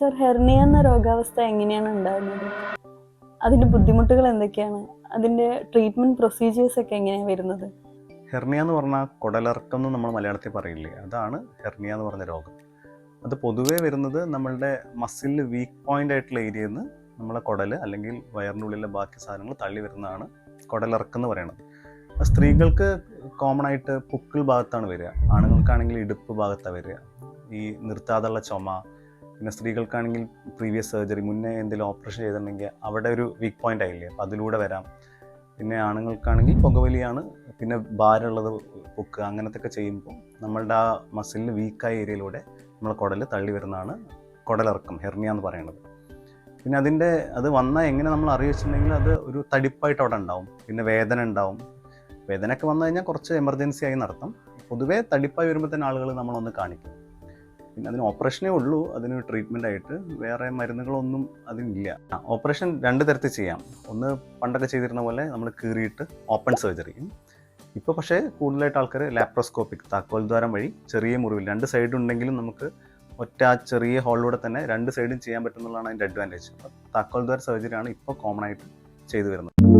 Sir hernia എന്ന രോഗാവസ്ഥ എങ്ങനെയാണ് ഉണ്ടാകുന്നത്? അതിന്റെ ബുദ്ധിമുട്ടുകൾ എന്തൊക്കെയാണ്? അതിന്റെ ട്രീറ്റ്മെന്റ് പ്രൊസീജിയേഴ്സ് ഒക്കെ എങ്ങനെയാണ് വരുന്നത്? ഹെർണിയ എന്ന് പറഞ്ഞാൽ കുടലിറക്കം എന്ന് നമ്മൾ മലയാളത്തിൽ പറയില്ലേ? അതാണ് ഹെർണിയ എന്ന് പറഞ്ഞ രോഗം. അത് പൊതുവേ വരുന്നത് നമ്മളുടെ മസിലിൽ വീക്ക് പോയിന്റ് ആയിട്ടുള്ള ഏരിയയിൽ നിന്ന് നമ്മളെ കുടൽ അല്ലെങ്കിൽ വയറിന്റെ ഉള്ളിലെ ബാക്കി സാധനങ്ങൾ തള്ളി വരുന്നതാണ് കുടലിറക്കം എന്ന് പറയുന്നത് സ്ത്രീകൾക്ക് കോമൺ ആയിട്ട് പുക്കിൾ ഭാഗത്താണ് വരിക. ആണുങ്ങൾക്കാണെങ്കിൽ ഇടുപ്പ് ഭാഗത്താണ് വരിക. ഈ നിർത്താതുള്ള ചുമ പിന്നെ സ്ത്രീകൾക്കാണെങ്കിൽ പ്രീവിയസ് സർജറി മുന്നേ എന്തെങ്കിലും ഓപ്പറേഷൻ ചെയ്തിട്ടുണ്ടെങ്കിൽ അവിടെ ഒരു വീക്ക് പോയിന്റ് ആയില്ലേ? അപ്പം അതിലൂടെ വരാം. പിന്നെ ആണുങ്ങൾക്കാണെങ്കിൽ പുകവലിയാണ് പിന്നെ ഭാരമുള്ളത് പൊക്കുക അങ്ങനത്തെ ഒക്കെ ചെയ്യുമ്പോൾ നമ്മളുടെ ആ മസിലിന് വീക്കായ ഏരിയയിലൂടെ നമ്മൾ കുടൽ തള്ളി വരുന്നതാണ് കുടലിറക്കം ഹെർണിയ എന്ന് പറയുന്നത്. പിന്നെ അതിന്റെ അത് വന്നാൽ എങ്ങനെ നമ്മൾ അറിയിച്ചിട്ടുണ്ടെങ്കിൽ അത് ഒരു തടിപ്പായിട്ട് അവിടെ ഉണ്ടാവും. പിന്നെ വേദന ഉണ്ടാവും. വേദനയൊക്കെ വന്നു കഴിഞ്ഞാൽ കുറച്ച് എമർജൻസി ആയി നടത്തും. പൊതുവേ തടിപ്പായി വരുമ്പോൾ തന്നെ ആളുകൾ നമ്മളൊന്ന് കാണിക്കും. പിന്നെ അതിന് ഓപ്പറേഷനേ ഉള്ളൂ. അതിന് ട്രീറ്റ്മെന്റ് ആയിട്ട് വേറെ മരുന്നുകളൊന്നും അതിനില്ല. ഓപ്പറേഷൻ രണ്ട് തരത്തിൽ ചെയ്യാം. ഒന്ന് പണ്ടൊക്കെ ചെയ്തിരുന്ന പോലെ നമ്മൾ കീറിയിട്ട് ഓപ്പൺ സർജറിയും ഇപ്പോൾ പക്ഷേ കൂടുതലായിട്ട് ആൾക്കാർ ലാപ്രോസ്കോപ്പിക് താക്കോൽ ദ്വാരം വഴി ചെറിയ മുറിവിൽ രണ്ട് സൈഡ് ഉണ്ടെങ്കിലും നമുക്ക് ഒറ്റ ആ ചെറിയ ഹോളിലൂടെ തന്നെ രണ്ട് സൈഡും ചെയ്യാൻ പറ്റുന്നതാണ് അതിന്റെ അഡ്വാന്റേജ് താക്കോൽ ദ്വാര സർജറിയാണ് ഇപ്പോൾ കോമൺ ആയിട്ട് ചെയ്തു വരുന്നത്.